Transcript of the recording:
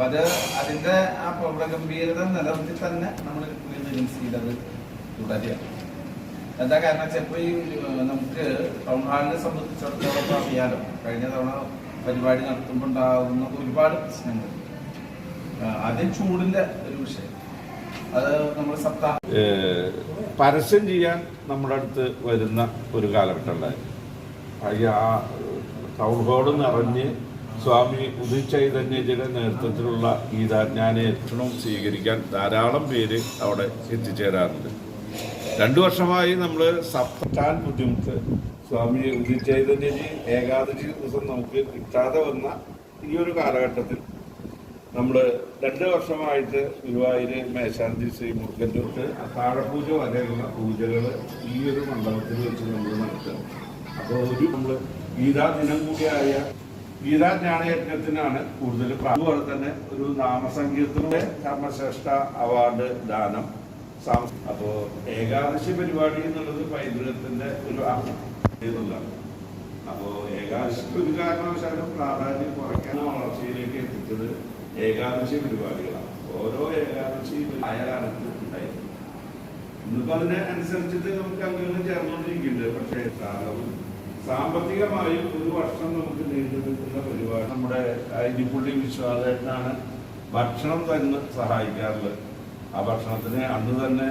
അപ്പൊ അത് അതിന്റെ ആ പ്രൗഢഗംഭീരത നിലനിർത്തി തന്നെ നമ്മൾ ഏജൻസിയിൽ അത് തുടരുകയാണ് എന്താ കാരണം വെച്ചാൽ ഈ നമുക്ക് ടൗൺ ഹാളിനെ സംബന്ധിച്ചിടത്തോളം അറിയാലോ. കഴിഞ്ഞ തവണ പരിപാടി നടത്തുമ്പോൾ ഉണ്ടാകുന്ന ഒരുപാട് പ്രശ്നങ്ങൾ. ആദ്യം ചൂടിന്റെ ഒരു വിഷയം. അത് നമ്മൾ സപ്താഹ പരസ്യം ചെയ്യാൻ നമ്മുടെ അടുത്ത് വരുന്ന ഒരു കാലഘട്ടം ഉണ്ടായിരുന്നു ആ ടൗൺ ഹോൾ നിറഞ്ഞ് സ്വാമി ഉദിത് ചൈതന്യജിയുടെ നേതൃത്വത്തിലുള്ള ഗീതാജ്ഞാനേഷണം സ്വീകരിക്കാൻ ധാരാളം പേര് അവിടെ എത്തിച്ചേരാറുണ്ട്. രണ്ടു വർഷമായി നമ്മൾ സപ്താൻ ബുദ്ധിമുട്ട്. സ്വാമി ഉദിച്ചൈതന്യജി ഏകാദശി ദിവസം നമുക്ക് കിട്ടാതെ വന്ന ഈ ഒരു കാലഘട്ടത്തിൽ നമ്മൾ രണ്ട് വർഷമായിട്ട് ഗുരുവായൂര് മേശാന്തി ശ്രീ മുറുക്കന്റെടുത്ത് അത്താഴപൂജ വരെയുള്ള പൂജകൾ ഈ ഒരു മണ്ഡപത്തിൽ വെച്ച് നമ്മൾ നടത്തുക അപ്പോൾ ഒരു നമ്മൾ ഗീതാ ദിനം കൂടിയായ ഗീതാ ജ്ഞാനയജ്ഞത്തിനാണ് കൂടുതൽ അതുപോലെ തന്നെ ഒരു നാമസങ്കീർത്തനയുടെ കർമ്മശ്രേഷ്ഠ അവാർഡ് ദാനം. അപ്പോ ഏകാദശി പരിപാടി എന്നുള്ളത് പൈതൃകത്തിന്റെ ഒരു അർത്ഥം അപ്പോ ഏകാദശിക്ക് ഒരു കാരണവശാലും പ്രാധാന്യം കുറയ്ക്കാൻ വളർച്ചയിലേക്ക് എത്തിച്ചത് ഏകാദശി പരിപാടികളാണ്. ഓരോ ഏകാദശി കാലത്ത് ഉണ്ടായിരുന്നു ഇന്നിപ്പോ അതിനെ അനുസരിച്ചിട്ട് നമുക്ക് അംഗങ്ങൾ ചേർന്നുകൊണ്ടിരിക്കുന്നുണ്ട്. പക്ഷേ സാമ്പത്തികമായും ഒരു വർഷം നമുക്ക് നീണ്ടു നിൽക്കുന്ന പരിപാടി നമ്മുടെ അരിപ്പുള്ളി വിശ്വാസേട്ടനാണ് ഭക്ഷണം തന്നെ സഹായിക്കാറുള്ളത്. ആ ഭക്ഷണത്തിന് അന്ന് തന്നെ